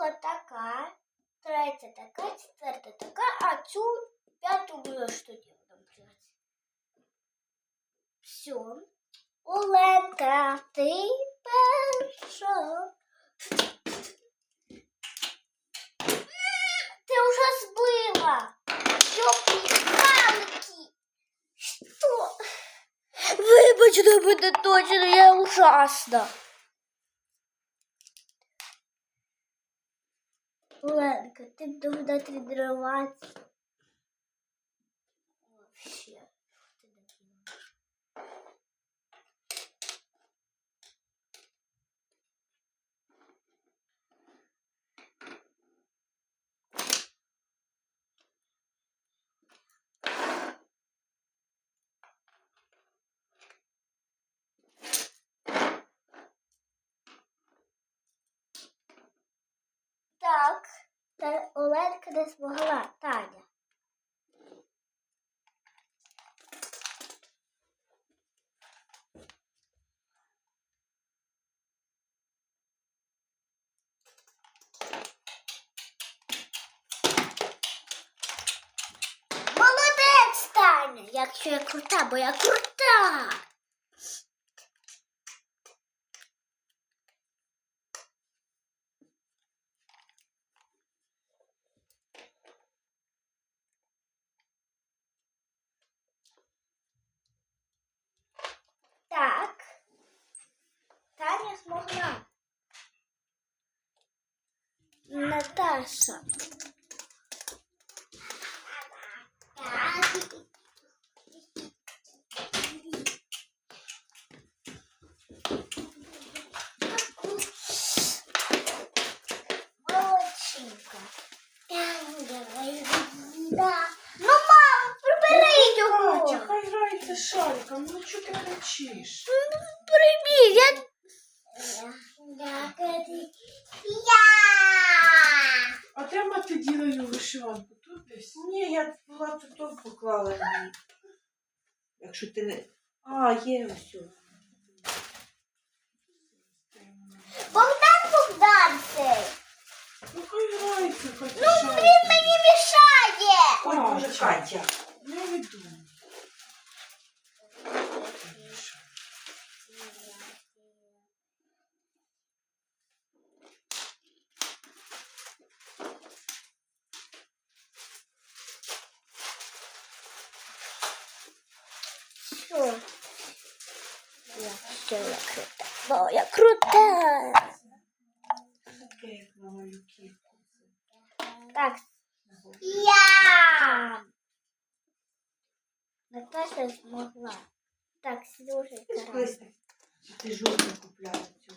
друга така, третя така, четверта така, а цю п'яту ми ось тоді брати. Все. Оленка, ти перша. Ти вже збила. Ёлки-палки. Что? Вибачте мене точно, я ужасна. Оленка, ти должна тренуватися. Вообще. Ти докинула. Так, та Оленка не змогла, Таня. Молодець, Таня, якщо я крута, бо я крута. Наташа. Ну, мам, прибери його. Катя, хай грається шариком, ну чого ти кричиш? А ти мати ділаю вишиванку? Тут десь? Ні, я була тут поклала її. Якщо ти не. А, є ось. Богдан Богдан цей. Ну хай грається, Катя, Ну, він мені мішає. Ой, Боже? Катя. Не видумай. Що? Я все я крута. Бо я крута. Так. Я. Наташа змогла. Так, слушай, ти жовту купляла цю?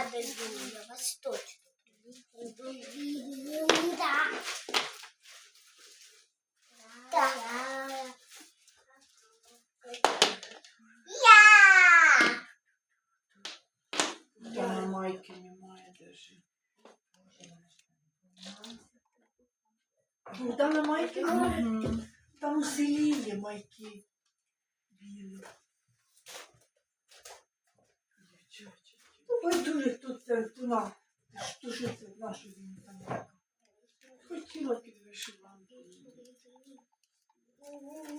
Наградою я вас точно. Так. Так. Я! Та на майки немає даже. Ну, там на майки немає. Там у селі є майки. Білі. Ой, дуже тут це туна. Що ж це нашу там? Хотіла під вишиванку.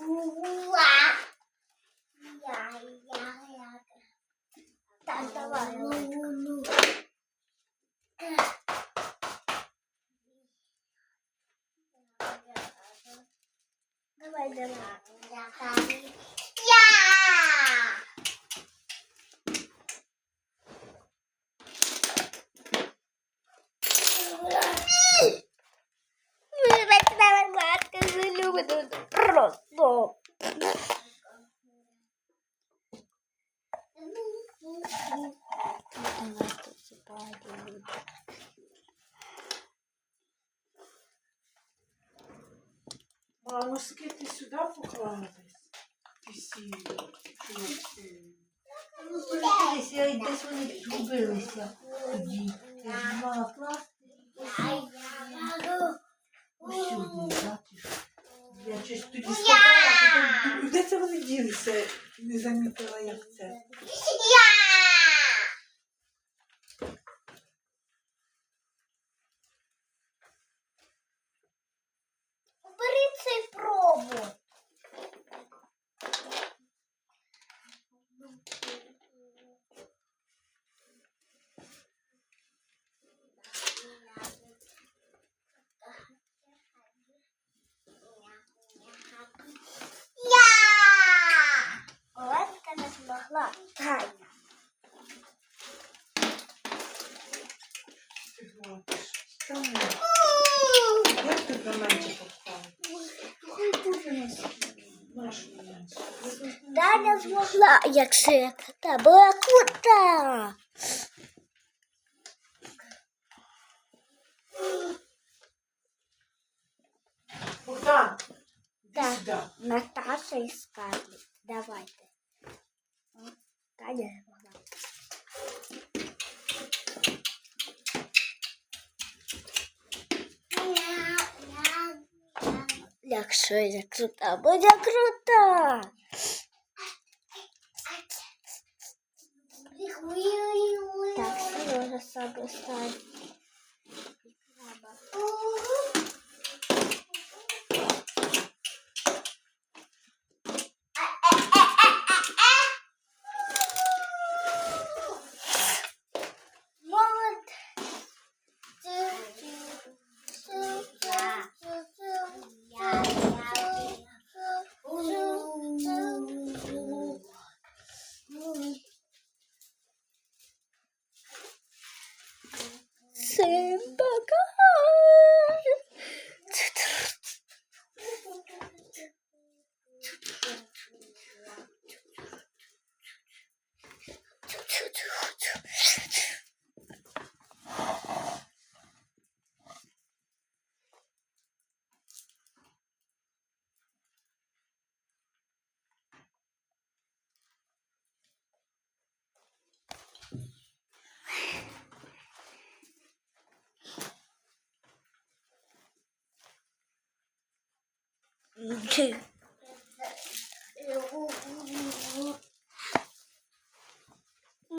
Уа! Я, я, я. Так, давай. Ну, Давай, давай. А носки ти сюди поклала десь? Ті сірі, що носки. й десь вони згубилися тоді. Я ж мала класти. Ось сюди, бачиш. Я щось тоді складала, потім думаю, де це вони ділися? Не замітила, як це. Убери цей провод. Я! Оленка не змогла. Таня. Ти Як менше? Нашу змогла, як та була крута. Богдан, сюди. Наташа і Скарлетт. Давайте. Таня не змогла. Якщо я крута, буде крута. Так, Сережа собі стань. Okay.